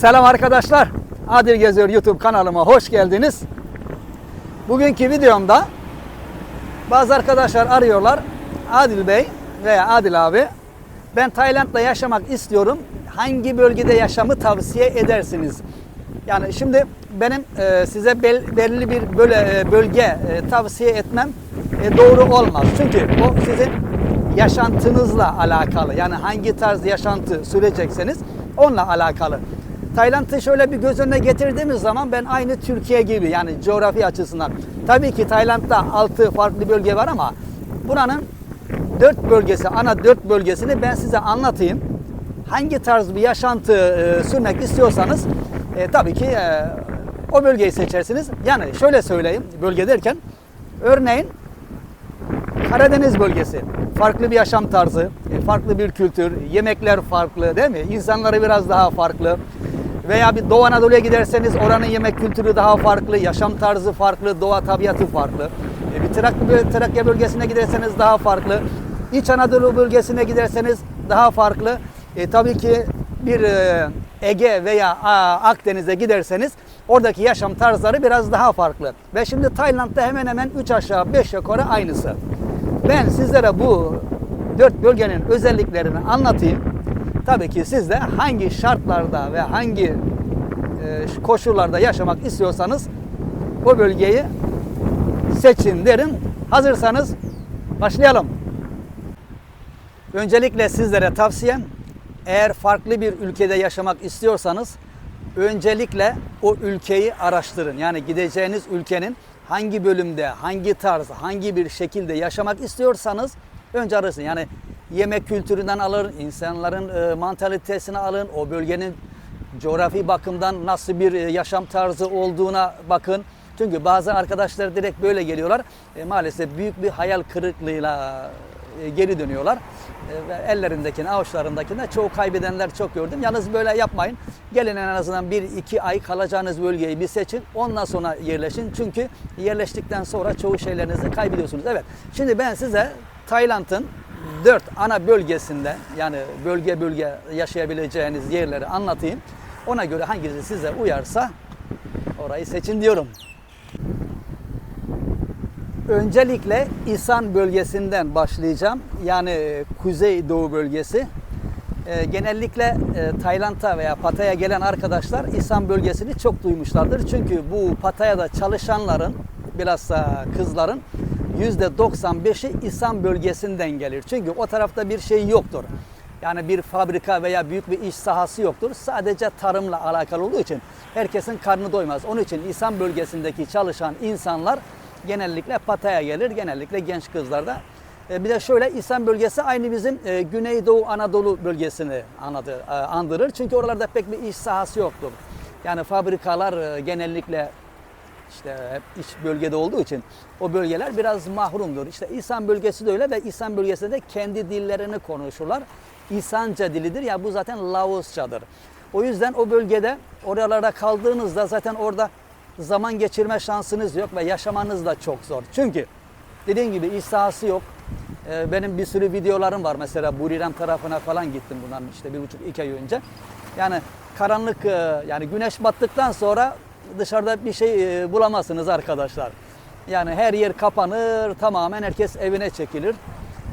Selam arkadaşlar. Adil Geziyor YouTube kanalıma hoş geldiniz. Bugünkü videomda bazı arkadaşlar arıyorlar. Adil Bey veya Adil abi ben Tayland'da yaşamak istiyorum. Hangi bölgede yaşamı tavsiye edersiniz? Yani şimdi benim e, size bel- belli bir böyle bölge e, tavsiye etmem e, doğru olmaz. Çünkü o sizin yaşantınızla alakalı. Yani hangi tarz yaşantı sürecekseniz onunla alakalı. Tayland'ı şöyle bir göz önüne getirdiğimiz zaman ben aynı Türkiye gibi yani coğrafi açısından. Tabii ki Tayland'da altı farklı bölge var ama buranın dört bölgesi, ana dört bölgesini ben size anlatayım. Hangi tarz bir yaşantı e, sürmek istiyorsanız e, tabii ki e, o bölgeyi seçersiniz. Yani şöyle söyleyeyim bölge derken örneğin Karadeniz bölgesi. Farklı bir yaşam tarzı, e, farklı bir kültür, yemekler farklı değil mi? İnsanları biraz daha farklı. Veya bir Doğu Anadolu'ya giderseniz oranın yemek kültürü daha farklı, yaşam tarzı farklı, doğa tabiatı farklı. E, Bir Trakya, Trakya bölgesine giderseniz daha farklı. İç Anadolu bölgesine giderseniz daha farklı. E, tabii ki bir e, Ege veya Akdeniz'e giderseniz oradaki yaşam tarzları biraz daha farklı. Ve şimdi Tayland'da hemen hemen 3 aşağı 5 yukarı aynısı. Ben sizlere bu dört bölgenin özelliklerini anlatayım. Tabii ki siz de hangi şartlarda ve hangi e, koşullarda yaşamak istiyorsanız o bölgeyi seçin derim. Hazırsanız başlayalım. Öncelikle sizlere tavsiyem eğer farklı bir ülkede yaşamak istiyorsanız öncelikle o ülkeyi araştırın. Yani gideceğiniz ülkenin hangi bölümde, hangi tarz, hangi bir şekilde yaşamak istiyorsanız önce arasın. Yani yemek kültüründen alın, insanların e, mantalitesini alın, o bölgenin coğrafi bakımdan nasıl bir e, yaşam tarzı olduğuna bakın. Çünkü bazı arkadaşlar direkt böyle geliyorlar. E, maalesef büyük bir hayal kırıklığıyla e, geri dönüyorlar. E, ellerindekini, avuçlarındakini çoğu kaybedenler çok gördüm. Yalnız böyle yapmayın. Gelin en azından bir iki ay kalacağınız bölgeyi bir seçin. Ondan sonra yerleşin. Çünkü yerleştikten sonra çoğu şeylerinizi kaybediyorsunuz. Evet. Şimdi ben size Tayland'ın dört ana bölgesinde yani bölge bölge yaşayabileceğiniz yerleri anlatayım. Ona göre hangisi size uyarsa orayı seçin diyorum. Öncelikle İsan bölgesinden başlayacağım. Yani Kuzey Doğu bölgesi. E, genellikle e, Tayland'a veya Pattaya'ya gelen arkadaşlar İsan bölgesini çok duymuşlardır. Çünkü bu Pattaya'da çalışanların, bilhassa kızların %95'i İsan bölgesinden gelir. Çünkü o tarafta bir şey yoktur. Yani bir fabrika veya büyük bir iş sahası yoktur. Sadece tarımla alakalı olduğu için herkesin karnı doymaz. Onun için İsan bölgesindeki çalışan insanlar genellikle Pattaya gelir. Genellikle genç kızlar da. E, bir de şöyle İhsan bölgesi aynı bizim e, Güneydoğu Anadolu bölgesini anladı, e, andırır. Çünkü oralarda pek bir iş sahası yoktur. Yani fabrikalar genellikle işte hep iç bölgede olduğu için o bölgeler biraz mahrumdur. İşte İhsan bölgesi de öyle ve İhsan bölgesinde de kendi dillerini konuşurlar. İhsanca dilidir ya bu zaten Laosçadır. O yüzden o bölgede oralarda kaldığınızda zaten orada zaman geçirme şansınız yok ve yaşamanız da çok zor. Çünkü dediğim gibi iş sahası yok. Ee, Benim bir sürü videolarım var. Mesela Buriram tarafına falan gittim bundan işte bir buçuk iki ay önce. Yani karanlık e, yani güneş battıktan sonra dışarıda bir şey e, bulamazsınız arkadaşlar. Yani her yer kapanır tamamen herkes evine çekilir.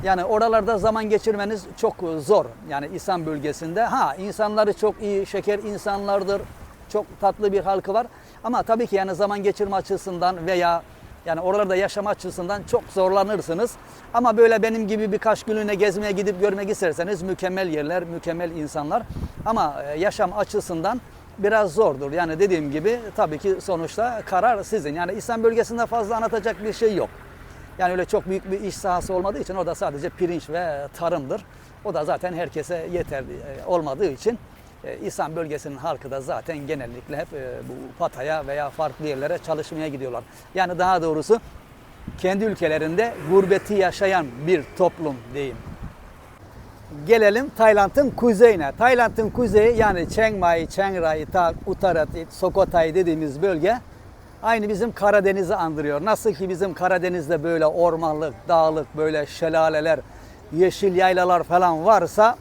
Yani oralarda zaman geçirmeniz çok zor. Yani İhsan bölgesinde. Ha insanları çok iyi, şeker insanlardır. Çok tatlı bir halkı var. Ama tabii ki yani zaman geçirme açısından veya yani oralarda yaşama açısından çok zorlanırsınız. Ama böyle benim gibi birkaç günlüğüne gezmeye gidip görmek isterseniz mükemmel yerler, mükemmel insanlar. Ama e, yaşam açısından biraz zordur. Yani dediğim gibi tabii ki sonuçta karar sizin. Yani İhsan bölgesinde fazla anlatacak bir şey yok. Yani öyle çok büyük bir iş sahası olmadığı için o da sadece pirinç ve tarımdır. O da zaten herkese yeterli e, olmadığı için e, İhsan bölgesinin halkı da zaten genellikle hep e, bu Pataya veya farklı yerlere çalışmaya gidiyorlar. Yani daha doğrusu kendi ülkelerinde gurbeti yaşayan bir toplum diyeyim. Gelelim Tayland'ın kuzeyine. Tayland'ın kuzeyi yani Chiang Mai, Chiang Rai, Tak, Uttarat, Sukhothai dediğimiz bölge aynı bizim Karadeniz'i andırıyor. Nasıl ki bizim Karadeniz'de böyle ormanlık, dağlık, böyle şelaleler, yeşil yaylalar falan varsa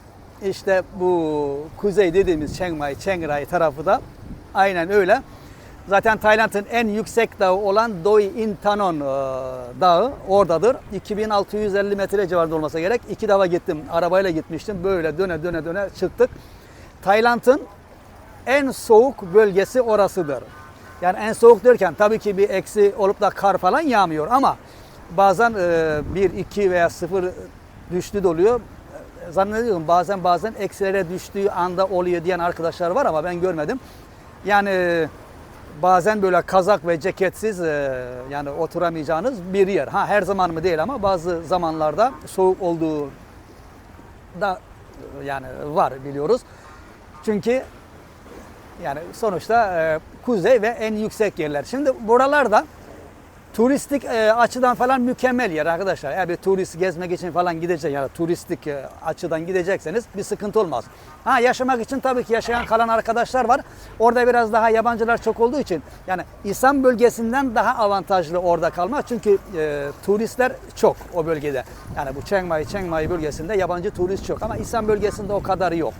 işte bu kuzey dediğimiz Chiang Mai, Chiang Rai tarafı da aynen öyle. Zaten Tayland'ın en yüksek dağı olan Doi Intanon e, dağı oradadır. 2650 metre civarında olmasa gerek. İki defa gittim. Arabayla gitmiştim. Böyle döne döne döne çıktık. Tayland'ın en soğuk bölgesi orasıdır. Yani en soğuk derken tabii ki bir eksi olup da kar falan yağmıyor ama bazen 1, 2 veya 0 düştü de oluyor. E, Zannediyorum bazen bazen eksilere düştüğü anda oluyor diyen arkadaşlar var ama ben görmedim. Yani e, bazen böyle kazak ve ceketsiz e, yani oturamayacağınız bir yer. Ha her zaman mı değil ama bazı zamanlarda soğuk olduğu da e, yani var biliyoruz. Çünkü yani sonuçta e, kuzey ve en yüksek yerler. Şimdi buralarda turistik e, açıdan falan mükemmel yer arkadaşlar. Eğer bir turist gezmek için falan gidecek ya da turistik e, açıdan gidecekseniz bir sıkıntı olmaz. Ha yaşamak için tabii ki yaşayan kalan arkadaşlar var. Orada biraz daha yabancılar çok olduğu için yani İslam bölgesinden daha avantajlı orada kalmak. Çünkü e, turistler çok o bölgede. Yani bu Chiang Mai, Chiang Mai bölgesinde yabancı turist çok ama İslam bölgesinde o kadarı yok.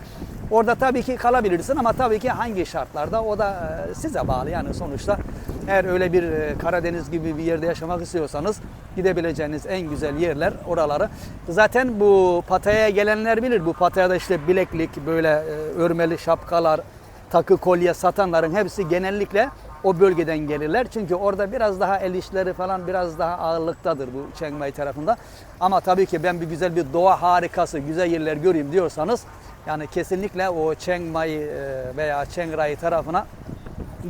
Orada tabii ki kalabilirsin ama tabii ki hangi şartlarda o da e, size bağlı yani sonuçta eğer öyle bir e, Karadeniz gibi bir yerde yaşamak istiyorsanız gidebileceğiniz en güzel yerler oraları. Zaten bu Pataya'ya gelenler bilir. Bu Pataya'da işte bileklik, böyle e, örmeli şapkalar, takı kolye satanların hepsi genellikle o bölgeden gelirler. Çünkü orada biraz daha el işleri falan biraz daha ağırlıktadır bu Chiang Mai tarafında. Ama tabii ki ben bir güzel bir doğa harikası, güzel yerler göreyim diyorsanız yani kesinlikle o Chiang Mai e, veya Chiang Rai tarafına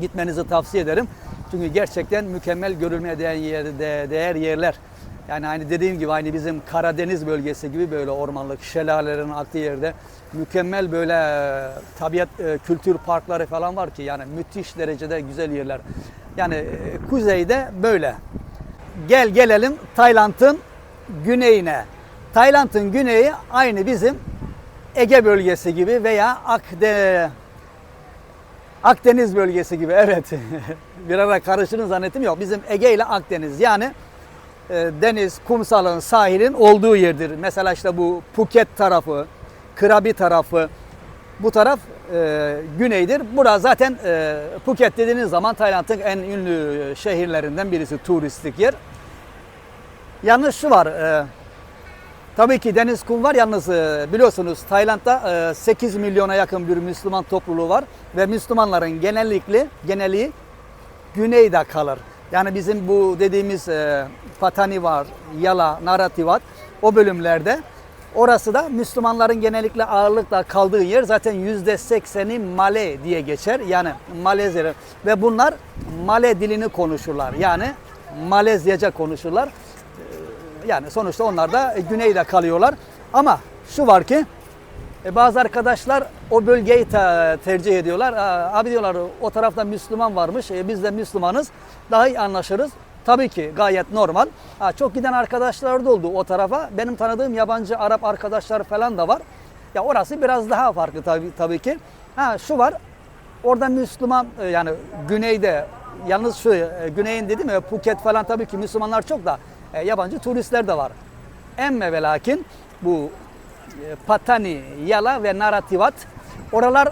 gitmenizi tavsiye ederim. Çünkü gerçekten mükemmel görülmeye değer, yer, de- değer yerler. Yani hani dediğim gibi aynı bizim Karadeniz bölgesi gibi böyle ormanlık, şelalelerin aktığı yerde mükemmel böyle e, tabiat e, kültür parkları falan var ki yani müthiş derecede güzel yerler. Yani e, kuzeyde böyle. Gel gelelim Tayland'ın güneyine. Tayland'ın güneyi aynı bizim Ege bölgesi gibi veya Akde Akdeniz bölgesi gibi evet. bir ara karışırın zannettim yok. Bizim Ege ile Akdeniz yani e, deniz, kumsalın, sahilin olduğu yerdir. Mesela işte bu Phuket tarafı, Krabi tarafı bu taraf e, güneydir. Burası zaten e, Phuket dediğiniz zaman Tayland'ın en ünlü şehirlerinden birisi turistik yer. Yalnız şu var. e, Tabii ki deniz kum var yalnız e, biliyorsunuz Tayland'da e, 8 milyona yakın bir Müslüman topluluğu var ve Müslümanların genellikle geneliği güneyde kalır. Yani bizim bu dediğimiz e, Patani var, Yala, Narativat o bölümlerde orası da Müslümanların genellikle ağırlıkla kaldığı yer zaten %80'i Male diye geçer. Yani Malezya ve bunlar Male dilini konuşurlar. Yani Malezyaca konuşurlar. Yani sonuçta onlar da e, güneyde kalıyorlar. Ama şu var ki e, bazı arkadaşlar o bölgeyi te- tercih ediyorlar. Abi diyorlar o tarafta Müslüman varmış. e, biz de Müslümanız. Daha iyi anlaşırız. Tabii ki gayet normal. Çok giden arkadaşlar da oldu o tarafa. Benim tanıdığım yabancı Arap arkadaşlar falan da var. Ya orası biraz daha farklı tabii, tabii ki. Ha şu var. Orada Müslüman yani güneyde yalnız şu güneyin dedim ya Phuket falan tabii ki Müslümanlar çok da e, yabancı turistler de var. Emme ve lakin bu e, Patani, Yala ve Narativat oralar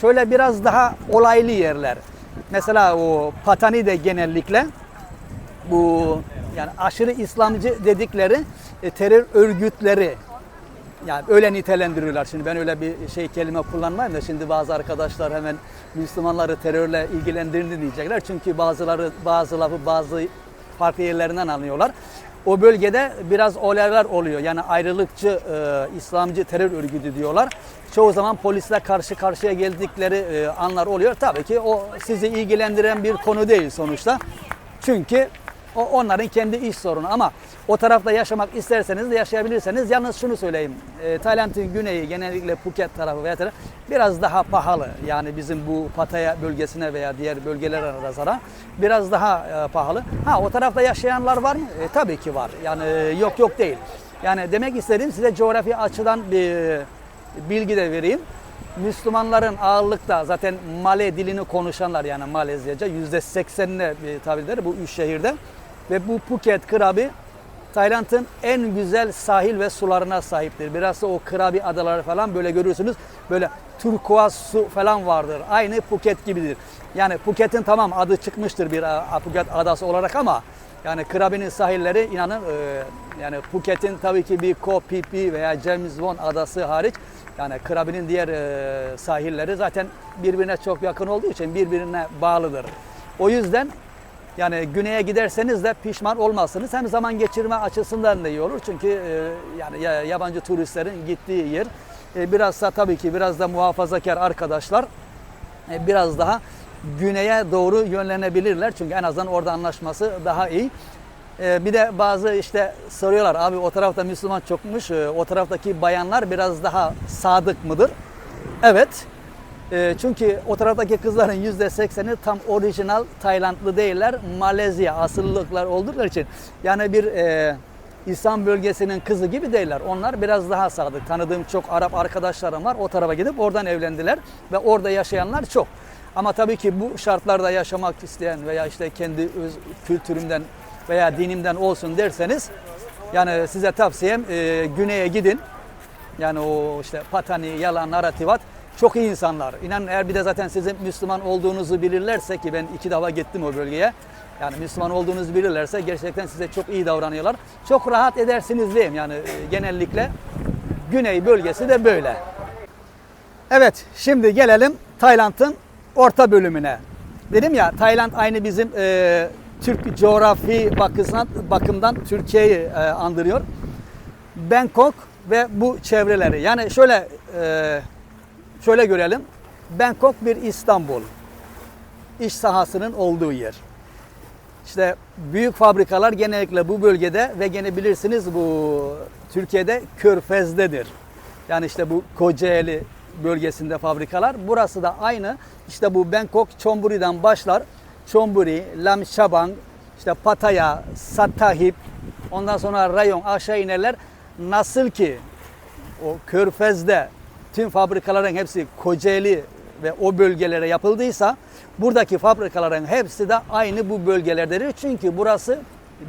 şöyle biraz daha olaylı yerler. Mesela o Patani de genellikle bu yani aşırı İslamcı dedikleri e, terör örgütleri yani öyle nitelendiriyorlar. Şimdi ben öyle bir şey kelime kullanmayayım da şimdi bazı arkadaşlar hemen Müslümanları terörle ilgilendirini diyecekler. Çünkü bazıları bazı lafı bazı farklı yerlerinden anlıyorlar. O bölgede biraz olaylar oluyor. Yani ayrılıkçı, e, İslamcı terör örgütü diyorlar. Çoğu zaman polisle karşı karşıya geldikleri e, anlar oluyor. Tabii ki o sizi ilgilendiren bir konu değil sonuçta. Çünkü o onların kendi iş sorunu ama o tarafta yaşamak isterseniz de yaşayabilirseniz yalnız şunu söyleyeyim. E, Tayland'ın güneyi genellikle Phuket tarafı veya tarafı biraz daha pahalı. Yani bizim bu Pattaya bölgesine veya diğer bölgelere nazaran biraz daha e, pahalı. Ha o tarafta yaşayanlar var mı? E, tabii ki var. Yani e, yok yok değil. Yani demek istediğim size coğrafi açıdan bir e, bilgi de vereyim. Müslümanların ağırlıkta zaten Male dilini konuşanlar yani Malezyaca yüzde seksenine bir tabirleri bu üç şehirde ve bu Phuket, Krabi Tayland'ın en güzel sahil ve sularına sahiptir. Biraz da o Krabi adaları falan böyle görürsünüz. Böyle turkuaz su falan vardır. Aynı Phuket gibidir. Yani Phuket'in tamam adı çıkmıştır bir a, Phuket adası olarak ama yani Krabi'nin sahilleri inanın e, yani Phuket'in tabii ki bir Koh Phi Phi veya James Bond adası hariç yani Krabi'nin diğer e, sahilleri zaten birbirine çok yakın olduğu için birbirine bağlıdır. O yüzden yani güneye giderseniz de pişman olmazsınız. Hem zaman geçirme açısından da iyi olur. Çünkü e, yani ya- yabancı turistlerin gittiği yer e, biraz da tabii ki biraz da muhafazakar arkadaşlar e, biraz daha güneye doğru yönlenebilirler. Çünkü en azından orada anlaşması daha iyi. E, Bir de bazı işte soruyorlar abi o tarafta Müslüman çokmuş. e, O taraftaki bayanlar biraz daha sadık mıdır? Evet. E, çünkü o taraftaki kızların yüzde sekseni tam orijinal Taylandlı değiller. Malezya asıllılıklar oldukları için. Yani bir e, İslam bölgesinin kızı gibi değiller. Onlar biraz daha sadık. Tanıdığım çok Arap arkadaşlarım var. O tarafa gidip oradan evlendiler ve orada yaşayanlar çok. Ama tabii ki bu şartlarda yaşamak isteyen veya işte kendi öz kültürümden veya dinimden olsun derseniz yani size tavsiyem e, güneye gidin. Yani o işte Patani, Yalan, Narativat çok iyi insanlar. İnanın eğer bir de zaten sizin Müslüman olduğunuzu bilirlerse ki ben iki defa gittim o bölgeye. Yani Müslüman olduğunuzu bilirlerse gerçekten size çok iyi davranıyorlar. Çok rahat edersiniz diyeyim yani e, genellikle Güney bölgesi de böyle. Evet şimdi gelelim Tayland'ın orta bölümüne. Dedim ya Tayland aynı bizim e, Türk coğrafi bakımdan, bakımdan Türkiye'yi e, andırıyor. Bangkok ve bu çevreleri. Yani şöyle e, şöyle görelim. Bangkok bir İstanbul. İş sahasının olduğu yer. İşte büyük fabrikalar genellikle bu bölgede ve gene bilirsiniz bu Türkiye'de Körfez'dedir. Yani işte bu Kocaeli bölgesinde fabrikalar. Burası da aynı. İşte bu Bangkok Chonburi'den başlar. Chonburi, Lam Chabang, işte Pattaya, Sattahip, ondan sonra rayon aşağı inerler. Nasıl ki o Körfez'de tüm fabrikaların hepsi Kocaeli ve o bölgelere yapıldıysa buradaki fabrikaların hepsi de aynı bu bölgelerdedir. Çünkü burası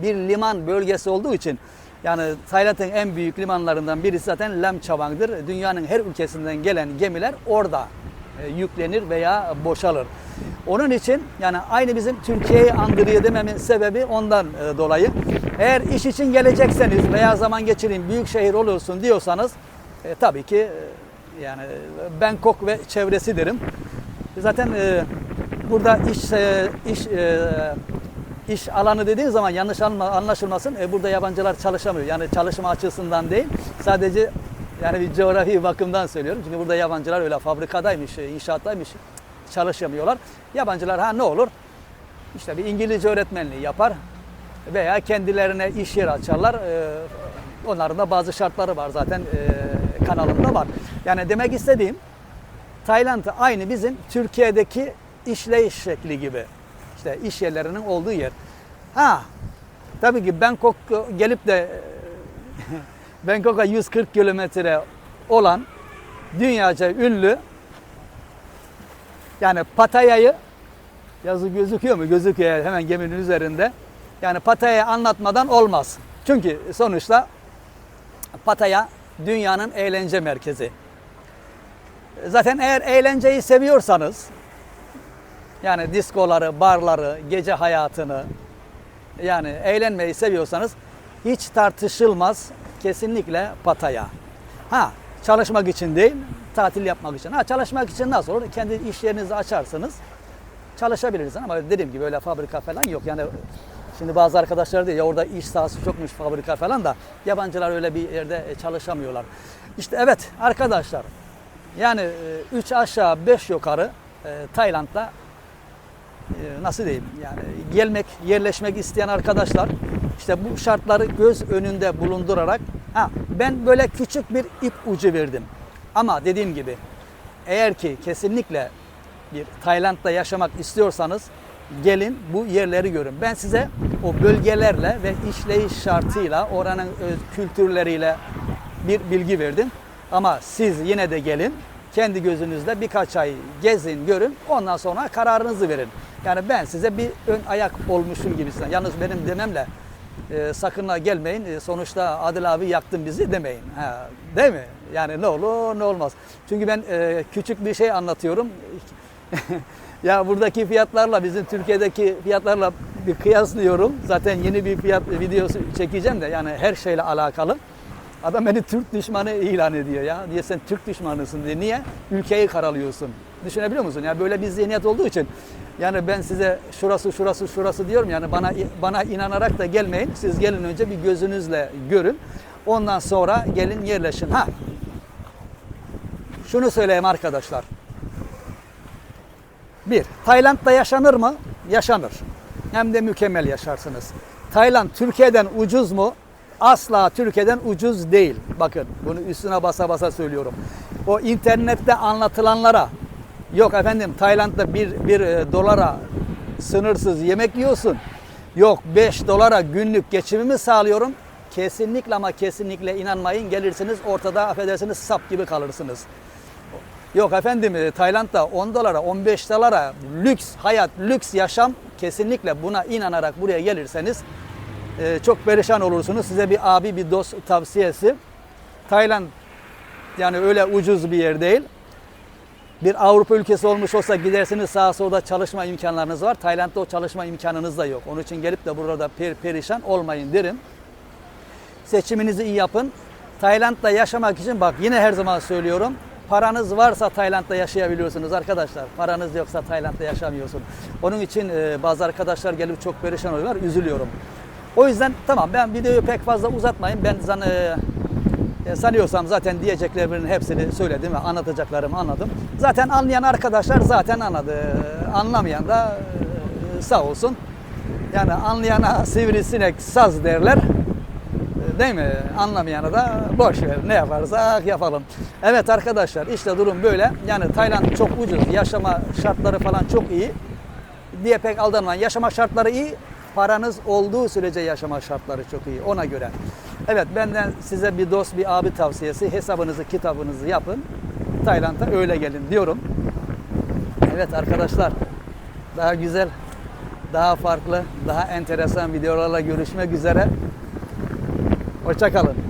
bir liman bölgesi olduğu için yani Tayland'ın en büyük limanlarından birisi zaten Lam Chabang'dır. Dünyanın her ülkesinden gelen gemiler orada e, yüklenir veya boşalır. Onun için yani aynı bizim Türkiye'yi andırıyor dememin sebebi ondan e, dolayı. Eğer iş için gelecekseniz veya zaman geçireyim büyük şehir olursun diyorsanız e, tabii ki e, yani Bangkok ve çevresi derim. Zaten e, burada iş e, iş e, iş alanı dediğin zaman yanlış anla- anlaşılmasın. E, burada yabancılar çalışamıyor. Yani çalışma açısından değil. Sadece yani bir coğrafi bakımdan söylüyorum. Çünkü burada yabancılar öyle fabrikadaymış, e, inşaattaymış çalışamıyorlar. Yabancılar ha ne olur? İşte bir İngilizce öğretmenliği yapar veya kendilerine iş yeri açarlar. E, onların da bazı şartları var zaten e, kanalımda var. Yani demek istediğim Tayland aynı bizim Türkiye'deki işleyiş şekli gibi. İşte iş yerlerinin olduğu yer. Ha, tabii ki Bangkok gelip de Bangkok'a 140 kilometre olan dünyaca ünlü yani Pattaya'yı yazı gözüküyor mu? Gözüküyor hemen geminin üzerinde. Yani Pattaya'yı anlatmadan olmaz. Çünkü sonuçta Pattaya dünyanın eğlence merkezi. Zaten eğer eğlenceyi seviyorsanız yani diskoları, barları, gece hayatını yani eğlenmeyi seviyorsanız hiç tartışılmaz kesinlikle Pattaya. Ha çalışmak için değil, tatil yapmak için. Ha çalışmak için nasıl olur? Kendi iş yerinizi açarsınız. Çalışabilirsiniz ama dediğim gibi öyle fabrika falan yok. Yani şimdi bazı arkadaşlar diyor ya orada iş sahası çokmuş fabrika falan da yabancılar öyle bir yerde çalışamıyorlar. İşte evet arkadaşlar yani 3 aşağı 5 yukarı e, Tayland'da e, nasıl diyeyim yani gelmek, yerleşmek isteyen arkadaşlar işte bu şartları göz önünde bulundurarak ha ben böyle küçük bir ip ucu verdim. Ama dediğim gibi eğer ki kesinlikle bir Tayland'da yaşamak istiyorsanız gelin bu yerleri görün. Ben size o bölgelerle ve işleyiş şartıyla oranın kültürleriyle bir bilgi verdim. Ama siz yine de gelin kendi gözünüzle birkaç ay gezin, görün. Ondan sonra kararınızı verin. Yani ben size bir ön ayak olmuşum gibisinden. Yalnız benim dememle e, sakın ha gelmeyin. E, sonuçta Adil abi yaktın bizi demeyin. Ha, değil mi? Yani ne olur ne olmaz. Çünkü ben e, küçük bir şey anlatıyorum. ya buradaki fiyatlarla bizim Türkiye'deki fiyatlarla bir kıyaslıyorum. Zaten yeni bir fiyat videosu çekeceğim de yani her şeyle alakalı. Adam beni Türk düşmanı ilan ediyor ya. Diye sen Türk düşmanısın diye. Niye? Ülkeyi karalıyorsun. Düşünebiliyor musun? Yani böyle bir zihniyet olduğu için yani ben size şurası şurası şurası diyorum yani bana bana inanarak da gelmeyin. Siz gelin önce bir gözünüzle görün. Ondan sonra gelin yerleşin. Ha. Şunu söyleyeyim arkadaşlar. Bir, Tayland'da yaşanır mı? Yaşanır. Hem de mükemmel yaşarsınız. Tayland Türkiye'den ucuz mu? Asla Türkiye'den ucuz değil. Bakın bunu üstüne basa basa söylüyorum. O internette anlatılanlara yok efendim Tayland'da bir, bir e, dolara sınırsız yemek yiyorsun. Yok 5 dolara günlük geçimimi sağlıyorum. Kesinlikle ama kesinlikle inanmayın gelirsiniz ortada affedersiniz sap gibi kalırsınız. Yok efendim e, Tayland'da 10 dolara 15 dolara lüks hayat lüks yaşam kesinlikle buna inanarak buraya gelirseniz e, çok perişan olursunuz. Size bir abi bir dost tavsiyesi. Tayland yani öyle ucuz bir yer değil. Bir Avrupa ülkesi olmuş olsa gidersiniz sağa solda çalışma imkanlarınız var. Tayland'da o çalışma imkanınız da yok. Onun için gelip de burada per, perişan olmayın derim. Seçiminizi iyi yapın. Tayland'da yaşamak için bak yine her zaman söylüyorum. Paranız varsa Tayland'da yaşayabiliyorsunuz arkadaşlar. Paranız yoksa Tayland'da yaşamıyorsun. Onun için e, bazı arkadaşlar gelip çok perişan oluyorlar. Üzülüyorum. O yüzden tamam ben videoyu pek fazla uzatmayın. Ben zan, e, e, sanıyorsam zaten diyeceklerimin hepsini söyledim ve anlatacaklarımı anladım. Zaten anlayan arkadaşlar zaten anladı. Anlamayan da e, sağ olsun. Yani anlayana sivrisinek saz derler. E, Değil mi? Anlamayana da boş ver. Ne yaparsak yapalım. Evet arkadaşlar işte durum böyle. Yani Tayland çok ucuz. Yaşama şartları falan çok iyi. Diye pek aldanmayın. Yaşama şartları iyi. Paranız olduğu sürece yaşama şartları çok iyi. Ona göre. Evet benden size bir dost, bir abi tavsiyesi. Hesabınızı, kitabınızı yapın. Tayland'a öyle gelin diyorum. Evet arkadaşlar. Daha güzel, daha farklı, daha enteresan videolarla görüşmek üzere. Hoşçakalın.